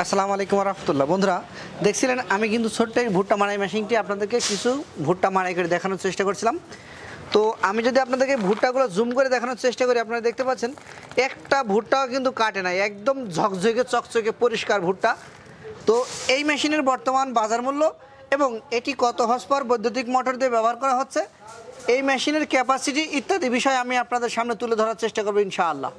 আসসালামু আলাইকুম রহমতুল্লাহ। বন্ধুরা, দেখছিলেন আমি কিন্তু ছোট্ট এই ভুট্টা মারাই মেশিনটি আপনাদেরকে কিছু ভুট্টা মারাই করে দেখানোর চেষ্টা করছিলাম। তো আমি যদি আপনাদেরকে ভুট্টাগুলো জুম করে দেখানোর চেষ্টা করি, আপনারা দেখতে পাচ্ছেন, একটা ভুট্টাও কিন্তু কাটে নাই একদম ঝকঝকে, চকচকে, পরিষ্কার ভুট্টা। তো এই মেশিনের বর্তমান বাজার মূল্য এবং এটি কত হসপার বৈদ্যুতিক মোটর দিয়ে ব্যবহার করা হচ্ছে, এই মেশিনের ক্যাপাসিটি ইত্যাদি বিষয় আমি আপনাদের সামনে তুলে ধরার চেষ্টা করব ইনশাআল্লাহ।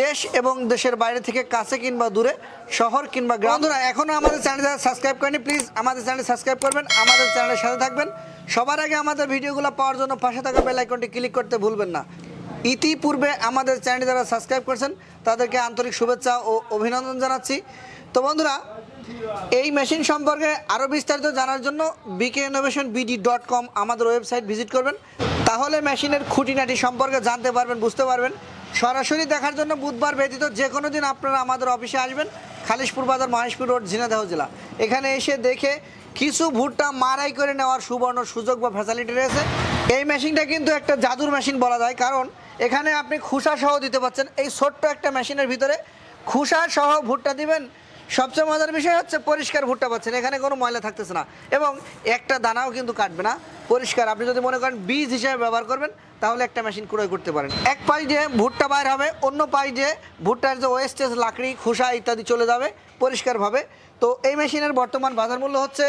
দেশ এবং দেশের বাইরে থেকে কাছে কিংবা দূরে, শহর কিংবা গ্রাম। বন্ধুরা এখনও আমাদের চ্যানেল সাবস্ক্রাইব করেনি, প্লিজ আমাদের চ্যানেল সাবস্ক্রাইব করবেন, আমাদের চ্যানেলের সাথে থাকবেন। সবার আগে আমাদের ভিডিওগুলো পাওয়ার জন্য পাশে থাকা বেল আইকনটি ক্লিক করতে ভুলবেন না। ইতিপূর্বে আমাদের চ্যানেল যারা সাবস্ক্রাইব করেছেন, তাদেরকে আন্তরিক শুভেচ্ছা ও অভিনন্দন জানাচ্ছি। তো বন্ধুরা, এই মেশিন সম্পর্কে আরও বিস্তারিত জানার জন্য BK innovation BD dot com আমাদের ওয়েবসাইট ভিজিট করবেন। তাহলে মেশিনের খুঁটিনাটি সম্পর্কে জানতে পারবেন, বুঝতে পারবেন। সরাসরি দেখার জন্য বুধবার ব্যতীত যে কোনো দিন আপনারা আমাদের অফিসে আসবেন, খালিশপুর বাজার, মহেশপুর রোড ঝিনাদহ জেলা। এখানে এসে দেখে কিছু ভুট্টা মারাই করে নেওয়ার সুবর্ণ সুযোগ বা ফ্যাসিলিটি রয়েছে। এই মেশিনটা কিন্তু একটা জাদুর মেশিন বলা যায়, কারণ এখানে আপনি খুসা সহ দিতে পারছেন। এই ছোট্ট একটা মেশিনের ভিতরে খুসা সহ ভুট্টা দিবেন সবচেয়ে মজার বিষয় হচ্ছে পরিষ্কার ভুট্টা পাচ্ছেন, এখানে কোনো ময়লা থাকতেছে না। এবং একটা দানাও কিন্তু কাটবে না। পরিষ্কার, আপনি যদি মনে করেন বীজ হিসেবে ব্যবহার করবেন, তাহলে একটা মেশিন ক্রয় করতে পারেন। এক পাশ যে ভুট্টা বাইর হবে, অন্য পাশ দিয়ে ভুট্টার যে ওয়েস্টেজ লাকড়ি, খোসা ইত্যাদি চলে যাবে পরিষ্কারভাবে। তো এই মেশিনের বর্তমান বাজার মূল্য হচ্ছে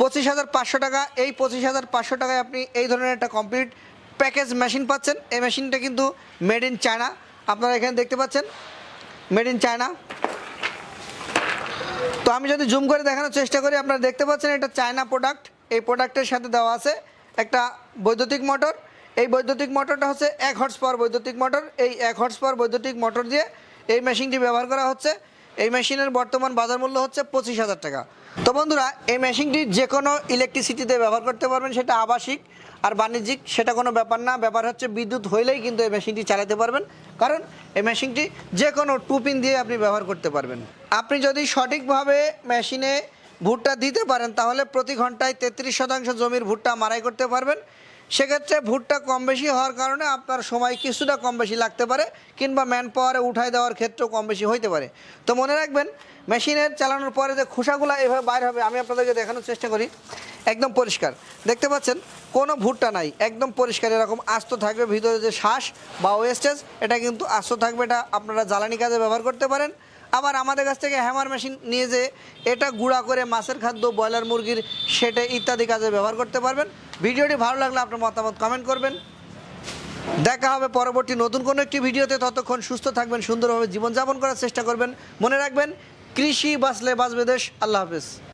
পঁচিশ হাজার পাঁচশো টাকা। এই পঁচিশ হাজার পাঁচশো টাকায় আপনি এই ধরনের একটা কমপ্লিট প্যাকেজ মেশিন পাচ্ছেন। এই মেশিনটা কিন্তু মেড ইন চায়না আপনারা এখানে দেখতে পাচ্ছেন মেড ইন চায়না তো আমি যদি জুম করে দেখানোর চেষ্টা করি, আপনারা দেখতে পাচ্ছেন এটা চায়না প্রোডাক্ট এই প্রোডাক্টের সাথে দেওয়া আছে একটা বৈদ্যুতিক মোটর এই বৈদ্যুতিক মোটরটা হচ্ছে এক হর্স পাওয়ার বৈদ্যুতিক মোটর এই এক হর্স পাওয়ার বৈদ্যুতিক মোটর দিয়ে এই মেশিনটি ব্যবহার করা হচ্ছে। এই মেশিনের বর্তমান বাজার মূল্য হচ্ছে পঁচিশ হাজার টাকা। তো বন্ধুরা, এই মেশিনটি যে কোনো ইলেকট্রিসিটিতে ব্যবহার করতে পারবেন, সেটা আবাসিক আর বাণিজ্যিক, সেটা কোনো ব্যাপার না। ব্যাপার হচ্ছে বিদ্যুৎ হইলেই কিন্তু এই মেশিনটি চালাতে পারবেন। কারণ এই মেশিনটি যে কোনো টুপিন দিয়ে আপনি ব্যবহার করতে পারবেন। আপনি যদি সঠিকভাবে মেশিনে ভুট্টা দিতে পারেন, তাহলে প্রতি ঘন্টায় তেত্রিশ শতাংশ জমির ভুট্টা মারাই করতে পারবেন। সেক্ষেত্রে ভুট্টা কম বেশি হওয়ার কারণে আপনার সময় কিছুটা কম বেশি লাগতে পারে, কিংবা ম্যান পাওয়ারে উঠাই দেওয়ার ক্ষেত্রেও কম বেশি হইতে পারে। তো মনে রাখবেন মেশিনের চালানোর পরে যে খোসাগুলো এভাবে বাইর হবে, আমি আপনাদেরকে দেখানোর চেষ্টা করি। একদম পরিষ্কার। দেখতে পাচ্ছেন, কোনো ভুট্টা নাই, একদম পরিষ্কার, এরকম আস্ত থাকবে, ভিতরে যে শ্বাস বা ওয়েস্টেজ এটা কিন্তু আস্ত থাকবে, এটা আপনারা জ্বালানি কাজে ব্যবহার করতে পারেন। আবার আমাদের কাছ থেকে হ্যামার মেশিন নিয়ে যে এটা গুঁড়া করে মাছের খাদ্য, ব্রয়লার মুরগির সেটে ইত্যাদি কাজে ব্যবহার করতে পারবেন। ভিডিওটি ভালো লাগলে আপনার মতামত কমেন্ট করবেন। দেখা হবে পরবর্তী নতুন কোনো একটি ভিডিওতে। ততক্ষণ সুস্থ থাকবেন, সুন্দরভাবে জীবনযাপন করার চেষ্টা করবেন। মনে রাখবেন, কৃষি বাঁচলে বাঁচবে দেশ। আল্লাহ হাফেজ।